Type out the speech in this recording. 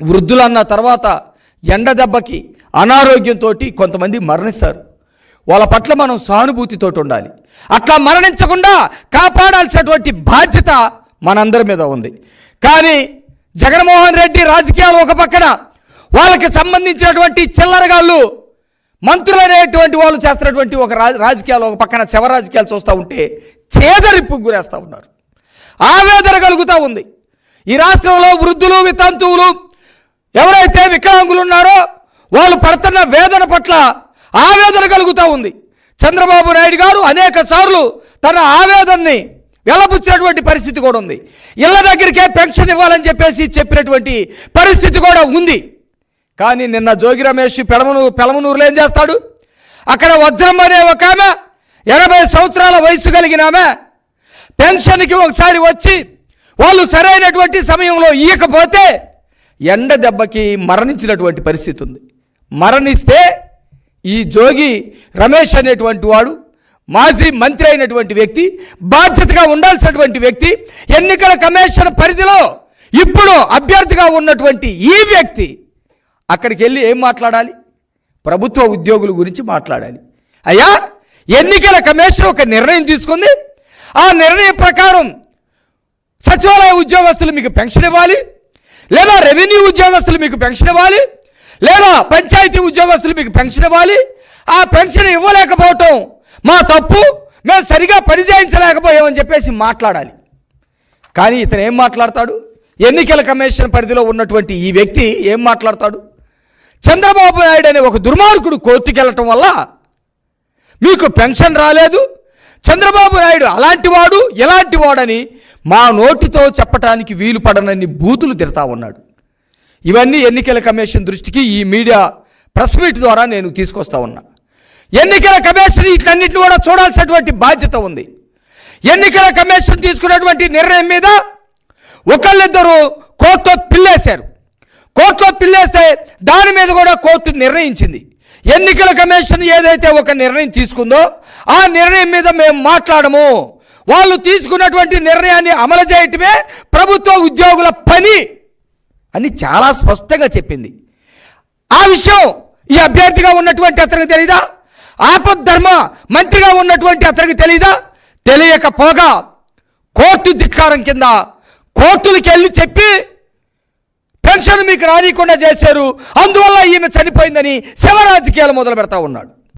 వృద్ధులన్న తర్వాత ఎండ దెబ్బకి అనారోగ్యంతో కొంతమంది మరణిస్తారు. వాళ్ళ పట్ల మనం సానుభూతితో ఉండాలి. అట్లా మరణించకుండా కాపాడాల్సినటువంటి బాధ్యత మనందరి మీద ఉంది. కానీ జగన్మోహన్ రెడ్డి రాజకీయాలు ఒక పక్కన వాళ్ళకి సంబంధించినటువంటి చిల్లరగాళ్ళు మంత్రులు అనేటువంటి వాళ్ళు చేస్తున్నటువంటి ఒక రాజ రాజకీయాలు ఒక పక్కన శవ రాజకీయాలు చూస్తూ ఉంటే చేదరింపు గురేస్తూ ఉన్నారు. ఆవేదన కలుగుతూ ఉంది. ఈ రాష్ట్రంలో వృద్ధులు వితంతువులు ఎవరైతే వికలాంగులు ఉన్నారో వాళ్ళు పడుతున్న వేదన పట్ల ఆవేదన కలుగుతూ ఉంది. చంద్రబాబు నాయుడు గారు అనేక సార్లు తన ఆవేదనని వెలబుచ్చినటువంటి పరిస్థితి కూడా ఉంది. ఇళ్ళ దగ్గరికే పెన్షన్ ఇవ్వాలని చెప్పేసి చెప్పినటువంటి పరిస్థితి కూడా ఉంది. కానీ నిన్న జోగి రమేష్ పెడమనూరు పెలమనూరులో ఏం చేస్తాడు? అక్కడ వజ్రం అనే ఒక ఆమె ఎనభై సంవత్సరాల వయసు కలిగిన ఆమె పెన్షన్కి ఒకసారి వచ్చి వాళ్ళు సరైనటువంటి సమయంలో ఇయ్యకపోతే ఎండ దెబ్బకి మరణించినటువంటి పరిస్థితి ఉంది. మరణిస్తే ఈ జోగి రమేష్ అనేటువంటి వాడు మాజీ మంత్రి అయినటువంటి వ్యక్తి బాధ్యతగా ఉండాల్సినటువంటి వ్యక్తి ఎన్నికల కమిషన్ పరిధిలో ఇప్పుడు అభ్యర్థిగా ఉన్నటువంటి ఈ వ్యక్తి అక్కడికి వెళ్ళి ఏం మాట్లాడాలి? ప్రభుత్వ ఉద్యోగుల గురించి మాట్లాడాలి. అయ్యా ఎన్నికల కమిషన్ ఒక నిర్ణయం తీసుకుంది. ఆ నిర్ణయం ప్రకారం సచివాలయ ఉద్యోగస్తులు మీకు పెన్షన్ ఇవ్వాలి. లేదా రెవెన్యూ ఉద్యోగస్తులు మీకు పెన్షన్ ఇవ్వాలి లేదా పంచాయతీ ఉద్యోగస్తులు మీకు పెన్షన్ ఇవ్వాలి ఆ పెన్షన్ ఇవ్వలేకపోవటం మా తప్పు మేము సరిగా పరిచయించలేకపోయామని చెప్పేసి మాట్లాడాలి. కానీ ఇతను ఏం మాట్లాడతాడు? ఎన్నికల కమిషన్ పరిధిలో ఉన్నటువంటి ఈ వ్యక్తి ఏం మాట్లాడతాడు? చంద్రబాబు నాయుడు అనే ఒక దుర్మార్గుడు కోర్టుకెళ్ళటం వల్ల మీకు పెన్షన్ రాలేదు చంద్రబాబు నాయుడు అలాంటి వాడు ఎలాంటి వాడని మా నోటితో చెప్పటానికి వీలు పడనన్ని బూతులు తిడతా ఉన్నాడు. ఇవన్నీ ఎన్నికల కమిషన్ దృష్టికి ఈ మీడియా ప్రెస్ మీట్ ద్వారా నేను తీసుకొస్తా ఉన్నా. ఎన్నికల కమిషన్ వీటన్నిటిని కూడా చూడాల్సినటువంటి బాధ్యత ఉంది. ఎన్నికల కమిషన్ తీసుకున్నటువంటి నిర్ణయం మీద ఒకళ్ళిద్దరూ కోర్టు పిల్లేశారు. కోర్టులో పిల్లేస్తే దాని మీద కూడా కోర్టు నిర్ణయించింది. ఎన్నికల కమిషన్ ఏదైతే ఒక నిర్ణయం తీసుకుందో ఆ నిర్ణయం మీద మేము మాట్లాడము. వాళ్ళు తీసుకున్నటువంటి నిర్ణయాన్ని అమలు చేయటమే ప్రభుత్వ ఉద్యోగుల పని అని చాలా స్పష్టంగా చెప్పింది. ఆ విషయం ఈ అభ్యర్థిగా ఉన్నటువంటి అతనికి తెలీదా? ఆపద్ధర్మ మంత్రిగా ఉన్నటువంటి అతనికి తెలీదా? తెలియకపోగా కోర్టు ధిక్కారం కింద కోర్టులకి వెళ్ళి చెప్పి పెన్షన్ మీకు రానికుండా చేశారు. అందువల్ల ఈమె చనిపోయిందని శివ రాజకీయాలు మొదలు పెడతా ఉన్నాడు.